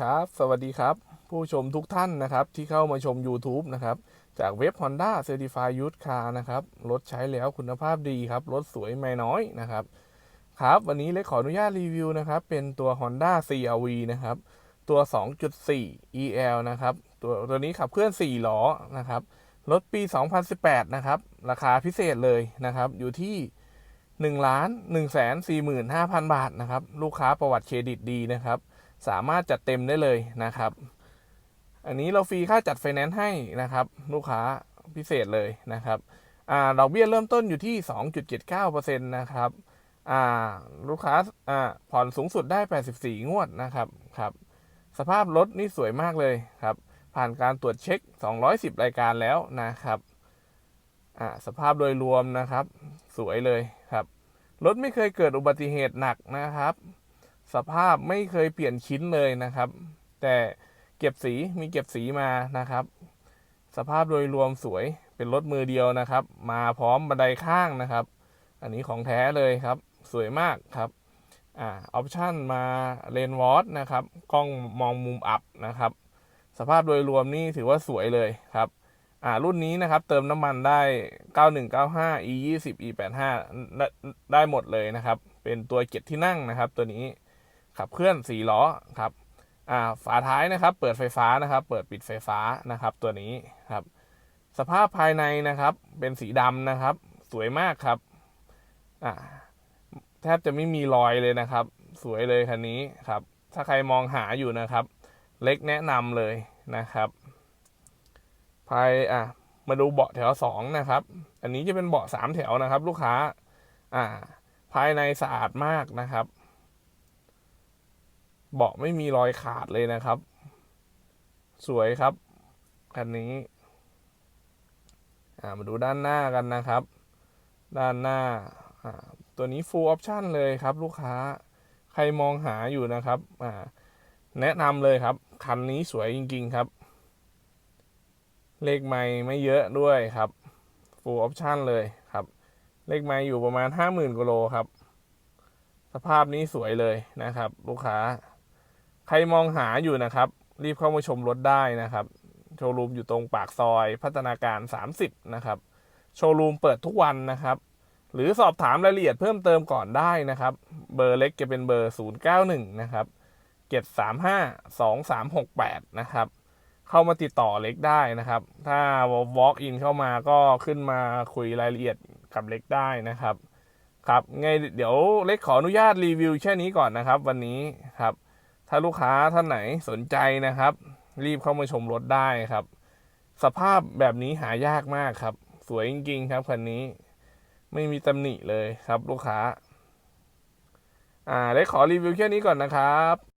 ครับ สวัสดีครับ ผู้ชมทุกท่านนะครับ ที่เข้ามาชม YouTube นะครับ จากเว็บ Honda Certified Used Car นะครับ รถใช้แล้วคุณภาพดีครับ รถสวยไม่น้อยนะครับ ครับ วันนี้เล็กขออนุญาตรีวิวนะครับ เป็นตัว Honda CRV นะครับ ตัว 2.4 EL นะครับ ตัวตัวนี้ขับเคลื่อน 4 ล้อนะครับ รถปี 2018 นะครับ ราคาพิเศษเลยนะครับ อยู่ที่1ล้าน1แสน45,000 บาทนะครับ ลูกค้าประวัติเครดิตดีนะครับ สามารถจัดเต็มได้เลยนะครับ อันนี้เราฟรีค่าจัดไฟแนนซ์ให้นะครับ ลูกค้าพิเศษเลยนะครับอ่าดอกเบี้ยเริ่มต้นอยู่ที่ 2.79%นะครับลูกค้าผ่อนสูงสุดได้ 84 งวดนะครับครับสภาพรถนี่สวยมากเลยครับ ผ่านการตรวจเช็ค 210 รายการแล้วนะครับสภาพโดยรวมนะครับ สวยเลยครับ รถไม่เคยเกิดอุบัติเหตุหนักนะครับ สภาพไม่เคยเปลี่ยนชิ้นเลยนะครับ แต่เก็บสีมีเก็บสีมานะครับ สภาพโดยรวมสวยเป็นรถมือเดียวนะครับ มาพร้อมบันไดข้างนะครับ อันนี้ของแท้เลยครับ สวยมากครับอ่าออปชั่นมาเลนวอตนะครับ กล้องมองมุมอับนะครับ สภาพโดยรวมนี่ถือว่าสวยเลยครับอ่ารุ่นนี้นะครับเติมน้ำมันได้ 9195 e 20 e 85ได้ได้หมดเลยนะครับ เป็นตัวเจ็ดที่นั่งนะครับตัวนี้ ขับเคลื่อนสี่ล้อครับอ่าฝาท้ายนะครับ เปิดไฟฟ้านะครับ เปิดปิดไฟฟ้านะครับ ตัวนี้ครับ สภาพภายในนะครับ เป็นสีดำนะครับ สวยมากครับอ่าแทบจะไม่มีรอยเลยนะครับ สวยเลยคันนี้ครับ ถ้าใครมองหาอยู่นะครับ เล็กแนะนำเลยนะครับ ภายอะมาดูเบาะแถวสองนะครับ อันนี้จะเป็นเบาะสามแถวนะครับ ลูกค้า อ่า ภายในสะอาดมากนะครับ เบาะไม่มีรอยขาดเลยนะครับ สวยครับ คันนี้อ่ามาดูด้านหน้ากันนะครับ ด้านหน้าอ่าตัวนี้ full option เลยครับ ลูกค้า ใครมองหาอยู่นะครับอ่าแนะนำเลยครับ คันนี้สวยจริง ๆ ครับ เลขไม่ไม่เยอะด้วยครับ full option เลยครับ เลขไม่อยู่ประมาณ 50,000กิโลครับ สภาพนี้สวยเลยนะครับ ลูกค้า ใครมองหาอยู่นะครับ รีบเข้ามาชมรถได้นะครับ โชว์รูมอยู่ตรงปากซอยพัฒนาการ 30 นะครับ โชว์รูมเปิดทุกวันนะครับ หรือสอบถามรายละเอียดเพิ่มเติมก่อนได้นะครับ เบอร์เล็กจะเป็นเบอร์ 091 นะครับ 735 2368 นะครับ เข้ามาติดต่อเล็กได้นะครับ ถ้า walk in เข้ามาก็ขึ้นมาคุยรายละเอียดกับเล็กได้นะครับครับไงเดี๋ยวเล็กขออนุญาตรีวิวแค่นี้ก่อนนะครับ วันนี้ ถ้าลูกค้าท่านไหนสนใจนะครับ รีบเข้ามาชมรถได้ครับ สภาพแบบนี้หายากมากครับ สวยจริงๆครับคันนี้ไม่มีตำหนิเลยครับลูกค้า อ่าได้ขอรีวิวแค่นี้ก่อนนะครับ